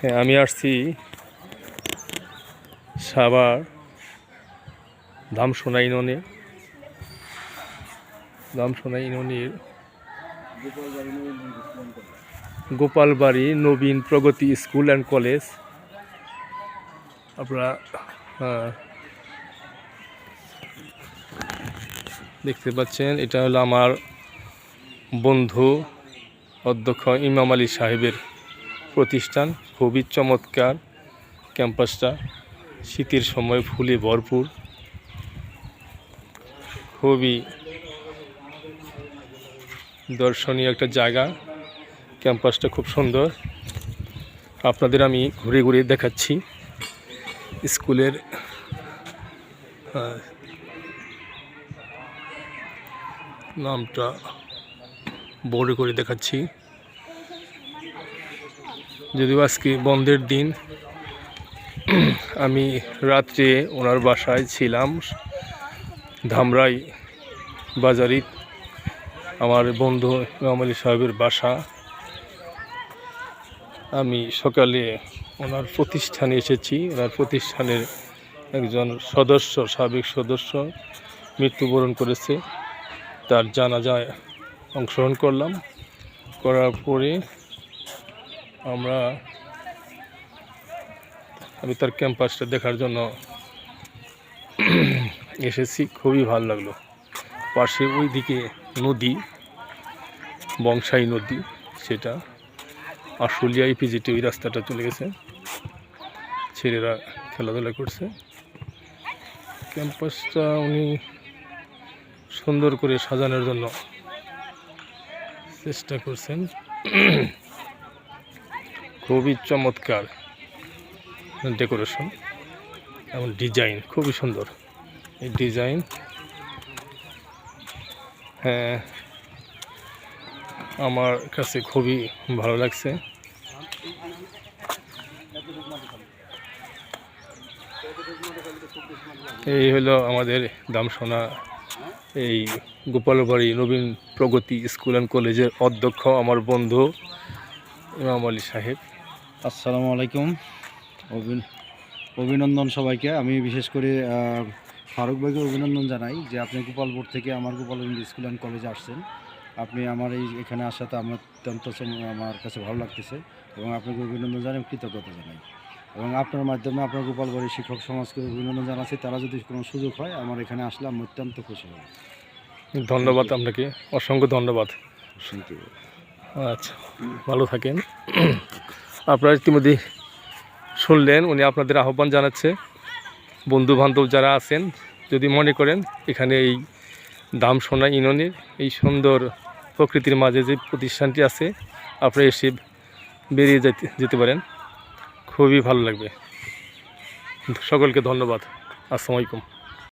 হ্যাঁ আমি আসছি সাবার ধামসোনা ইউনিয়নে। ধামসোনা ইউনিয়নের Gopalbari Nabin Pragati school and college. আপনারা দেখতে পাচ্ছেন, এটা হলো আমার বন্ধু অধ্যক্ষ ইমাম আলী সাহেবের প্রতিষ্ঠান, খুবই চমৎকার ক্যাম্পাসটা। শীতের সময় ফুলে ভরপুর। খুবই দর্শনীয় একটা জায়গা। ক্যাম্পাসটা খুব সুন্দর। আপনাদের আমি ঘুরে ঘুরে দেখাচ্ছি। স্কুলের নামটা বোর্ডে করে দেখাচ্ছি। যদিও আজকে বন্ধের দিন, আমি রাত্রে ওনার বাসায় ছিলাম, ধামরাই বাজারি, আমার বন্ধু ইমাম আলী সাহেবের বাসা। আমি সকালে ওনার প্রতিষ্ঠানে এসেছি। ওনার প্রতিষ্ঠানের একজন সদস্য, সাবেক সদস্য মৃত্যুবরণ করেছে। তার জানাজায় অংশগ্রহণ করলাম। করার পরে আমরা আমি তার ক্যাম্পাসটা দেখার জন্য এসেছি। খুবই ভালো লাগল। পাশে ওইদিকে নদী, বংশাই নদী, সেটা আশুলিয়া ইপিজিটি ওই রাস্তাটা চলে গেছে। ছেলেরা খেলাধুলা করছে। ক্যাম্পাসটা উনি সুন্দর করে সাজানোর জন্য চেষ্টা করছেন। খুবই চমৎকার ডেকোরেশন এবং ডিজাইন, খুবই সুন্দর। এই ডিজাইন হ্যাঁ আমার কাছে খুবই ভালো লাগছে। এই হলো আমাদের দামসোনা এই গোপালবাড়ি নবীন প্রগতি স্কুল অ্যান্ড কলেজের অধ্যক্ষ আমার বন্ধু ইমাম আলী সাহেব। আসসালামু আলাইকুম। অভি- অভিনন্দন সবাইকে। আমি বিশেষ করে ফারুক ভাইকে অভিনন্দন জানাই যে আপনি গোপালপুর থেকে আমার গোপালগঞ্জ স্কুল অ্যান্ড কলেজে আসছেন। আপনি আমার এই এখানে আসাতে আমার অত্যন্ত আমার কাছে ভালো লাগতেছে এবং আপনাকে অভিনন্দন জানাই কৃতজ্ঞতা জানাই। এবং আপনার মাধ্যমে আপনার গোপালবাড়ির শিক্ষক সমাজকে অভিনন্দন জানাচ্ছি। তারা যদি কোনো সুযোগ হয় আমার এখানে আসলে আমি অত্যন্ত খুশি হব। ধন্যবাদ আপনাকে। অসংখ্য ধন্যবাদ। আচ্ছা ভালো থাকেন। আপনারা ইতিমধ্যে শুনলেন উনি আপনাদের আহ্বান জানাচ্ছে। বন্ধু বান্ধব যারা আছেন যদি মনে করেন এখানে এই দাম সোনা ইউনিয়নের এই সুন্দর প্রকৃতির মাঝে যে প্রতিষ্ঠানটি আছে আপনারা এসে বেরিয়ে যেতে যেতে পারেন। খুবই ভালো লাগবে। সকলকে ধন্যবাদ। আসসালামু আলাইকুম।